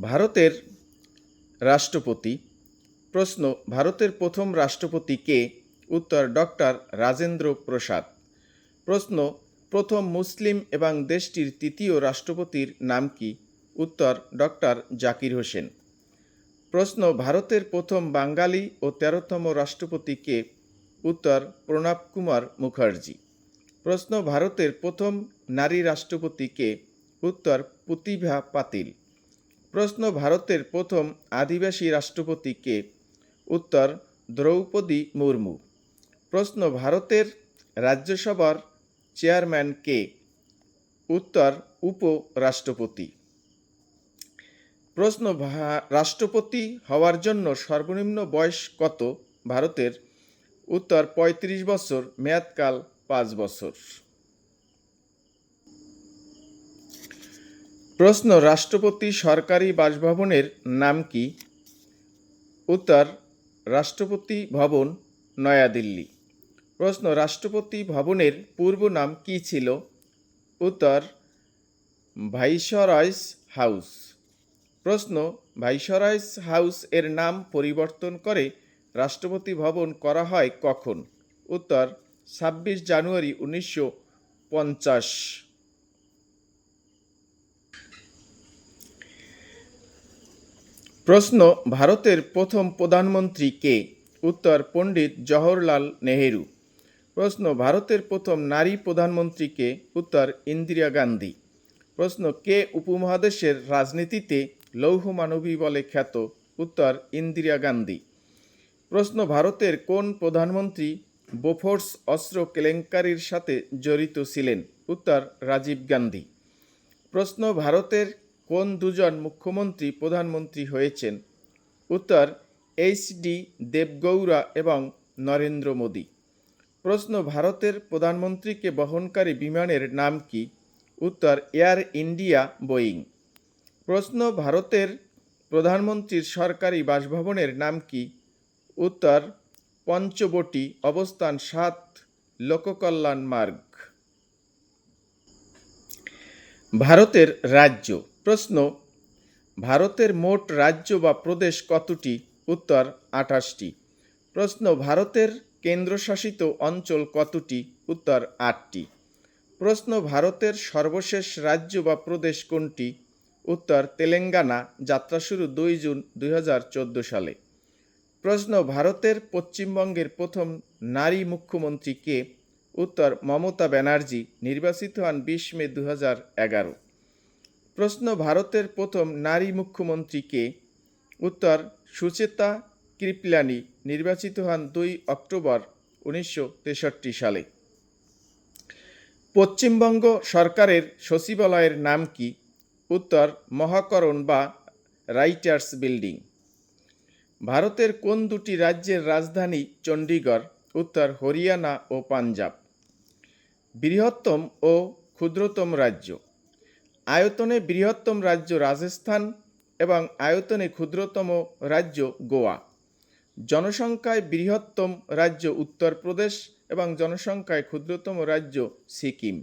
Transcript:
ভারতের রাষ্ট্রপতি। প্রশ্ন, ভারতের প্রথম রাষ্ট্রপতি কে? উত্তর, ডক্টর রাজেন্দ্র প্রসাদ। প্রশ্ন, প্রথম মুসলিম এবং দেশটির তৃতীয় রাষ্ট্রপতির নাম কি? উত্তর, ডক্টর জাকির হোসেন। প্রশ্ন, ভারতের প্রথম বাঙালি ও তেরোতম রাষ্ট্রপতি কে? উত্তর, প্রণব কুমার মুখার্জি। প্রশ্ন, ভারতের প্রথম নারী রাষ্ট্রপতি কে? উত্তর, প্রতিভা পাতিল। প্রশ্ন ভারতের প্রথম আদিবাসী রাষ্ট্রপতি কে? উত্তর, দ্রৌপদী মুর্মু। প্রশ্ন ভারতের রাজ্যসভার চেয়ারম্যান কে? উত্তর, উপরাষ্ট্রপতি। প্রশ্ন রাষ্ট্রপতি হওয়ার জন্য সর্বনিম্ন বয়স কত ভারতের? উত্তর ৩৫ বছর, মেয়াদকাল পাঁচ বছর। প্রশ্ন, রাষ্ট্রপতি সরকারি বাসভবনের নাম কি? উত্তর, রাষ্ট্রপতি ভবন, নয়াদিল্লি। প্রশ্ন, রাষ্ট্রপতি ভবনের পূর্ব নাম কি ছিল? উত্তর, ভাইসরয়স হাউস। প্রশ্ন, ভাইসরয়স হাউস এর নাম পরিবর্তন করে রাষ্ট্রপতি ভবন করা হয় কখন? উত্তর, ছাব্বিশ জানুয়ারি উনিশশো পঞ্চাশ। প্রশ্ন, ভারতের প্রথম প্রধানমন্ত্রী কে? উত্তর, পণ্ডিত জওহরলাল নেহেরু। প্রশ্ন, ভারতের প্রথম নারী প্রধানমন্ত্রী কে? উত্তর, ইন্দিরা গান্ধী। প্রশ্ন, কে উপমহাদেশের রাজনীতিতে লৌহ মানবী বলে খ্যাত? উত্তর, ইন্দিরা গান্ধী। প্রশ্ন, ভারতের কোন প্রধানমন্ত্রী বোফোর্স অস্ত্র কেলেঙ্কারির সাথে জড়িত ছিলেন? উত্তর, রাজীব গান্ধী। প্রশ্ন, ভারতের কোন দুজন মুখ্যমন্ত্রী প্রধানমন্ত্রী হয়েছেন? উত্তর, এইচ ডি দেবগৌড়া এবং নরেন্দ্র মোদী। প্রশ্ন, ভারতের প্রধানমন্ত্রীকে বহনকারী বিমানের নাম কি? উত্তর, এয়ার ইন্ডিয়া বোয়িং। প্রশ্ন, ভারতের প্রধানমন্ত্রীর সরকারি বাসভবনের নাম কি? উত্তর, পঞ্চবটি অবস্থান সাত লোককল্যাণ মার্গ। ভারতের রাজ্য। প্রশ্ন, ভারতের মোট রাজ্য বা প্রদেশ কতটি? উত্তর, আঠাশটি। প্রশ্ন, ভারতের কেন্দ্রশাসিত অঞ্চল কতটি? উত্তর, আটটি। প্রশ্ন, ভারতের সর্বশেষ রাজ্য বা প্রদেশ কোনটি? উত্তর, তেলেঙ্গানা, যাত্রা শুরু দুই জুন দু হাজার চোদ্দ সালে। প্রশ্ন, ভারতের পশ্চিমবঙ্গের প্রথম নারী মুখ্যমন্ত্রী কে? উত্তর, মমতা ব্যানার্জি, নির্বাচিত হন বিশ মে দু এগারো। প্রশ্ন ভারতের প্রথম নারী মুখ্যমন্ত্রী কে উত্তর, সুচেতা কৃপলানি নির্বাচিত হন দুই অক্টোবর উনিশশো তেষট্টি সালে। পশ্চিমবঙ্গ সরকারের সচিবালয়ের নাম কি? উত্তর, মহাকরণ বা রাইটার্স বিল্ডিং। ভারতের কোন দুটি রাজ্যের রাজধানী চণ্ডীগড়? উত্তর, হরিয়ানা ও পাঞ্জাব। বৃহত্তম ও ক্ষুদ্রতম রাজ্য। আয়তনে বৃহত্তম রাজ্য রাজস্থান এবং আয়তনে ক্ষুদ্রতম রাজ্য গোয়া। জনসংখ্যায় বৃহত্তম রাজ্য উত্তরপ্রদেশ এবং জনসংখ্যায় ক্ষুদ্রতম রাজ্য সিকিম।